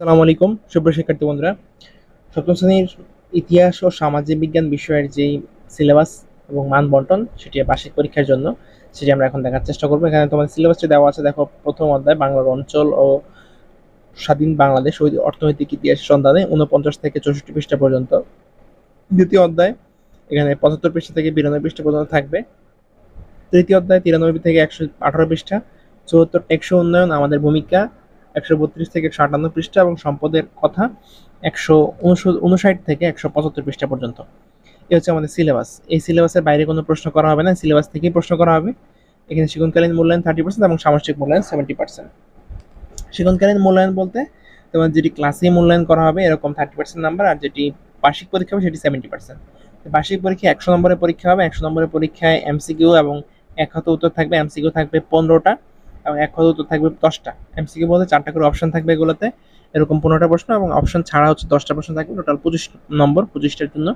আসসালামু আলাইকুম। সুপ্রিয় শিক্ষার্থী বন্ধুরা, সপ্তম শ্রেণির ইতিহাস ও সামাজিক বিজ্ঞান বিষয়ের যেই সিলেবাস এবং মান বন্টন সেটি বার্ষিক পরীক্ষার জন্য সেটি আমরা এখন দেখার চেষ্টা করব। এখানে তোমাদের সিলেবাসটি দেওয়া আছে, দেখো, প্রথম অধ্যায়, বাংলার অঞ্চল ও স্বাধীন বাংলাদেশ ও অর্থনৈতিক ইতিহাস সন্ধানে উনপঞ্চাশ থেকে চৌষট্টি পৃষ্ঠা পর্যন্ত। দ্বিতীয় অধ্যায়, এখানে পঁচাত্তর পৃষ্ঠা থেকে বিরানব্বই পৃষ্ঠা পর্যন্ত থাকবে। তৃতীয় অধ্যায়, তিরানব্বই থেকে একশো আঠারো পৃষ্ঠা। চুয়াত্তর টেকসো উন্নয়ন আমাদের ভূমিকা। একশো বত্রিশ থেকে একশো আটান্ন পৃষ্ঠা এবং সম্পদের কথা একশো উনষাট থেকে একশো পঁচাত্তর পৃষ্ঠা পর্যন্ত। এই হচ্ছে আমাদের সিলেবাস। এই সিলেবাসের বাইরে কোনো প্রশ্ন করা হবে না। সিলেবাস থেকেই প্রশ্ন করা হবে। এখানে শিক্ষণকালীন মূল্যায়ন থার্টি পার্সেন্ট এবং সামষ্টিক মূল্যায়ন সেভেন্টি পার্সেন্ট শিক্ষণকালীন মূল্যায়ন বলতে তোমার যেটি ক্লাসে মূল্যায়ন করা হবে, এরকম থার্টি পার্সেন্ট নাম্বার আর যেটি বার্ষিক পরীক্ষা হবে সেটি সেভেন্টি পার্সেন্ট বার্ষিক পরীক্ষা একশো নম্বরের পরীক্ষা হবে। একশো নম্বরের পরীক্ষায় এমসিকিউ এবং এক হাতে উত্তর থাকবে। এমসিকিউ থাকবে পনেরোটা। এবং এক হাতে উত্তর থাকবে দশটা। এমসিকিউ বলতে চারটা করে অপশন থাকবে এগুলোতে। এরকম পনেরোটা প্রশ্ন এবং অপশন ছাড়া হচ্ছে দশটা প্রশ্ন থাকবে। টোটাল পঁচিশ নম্বর, পঁচিশটার জন্য।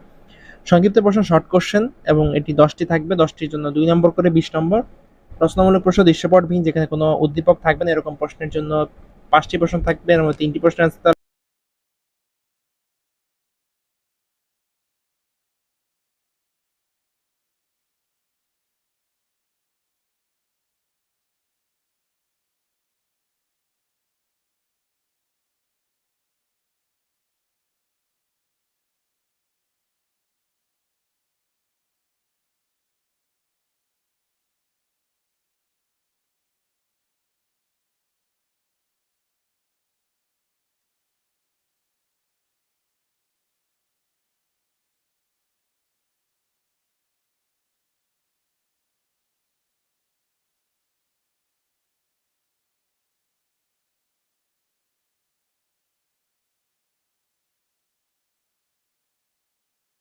সংক্ষিপ্ত প্রশ্ন শর্ট কোশ্চেন এবং এটি দশটি থাকবে। দশটির জন্য দুই নম্বর করে বিশ নম্বর। প্রশ্নমূলক প্রশ্ন দৃশ্যপটবিহীন যেখানে কোনো উদ্দীপক থাকবে না। এরকম প্রশ্নের জন্য পাঁচটি প্রশ্ন থাকবে এর মধ্যে তিনটি প্রশ্ন আছে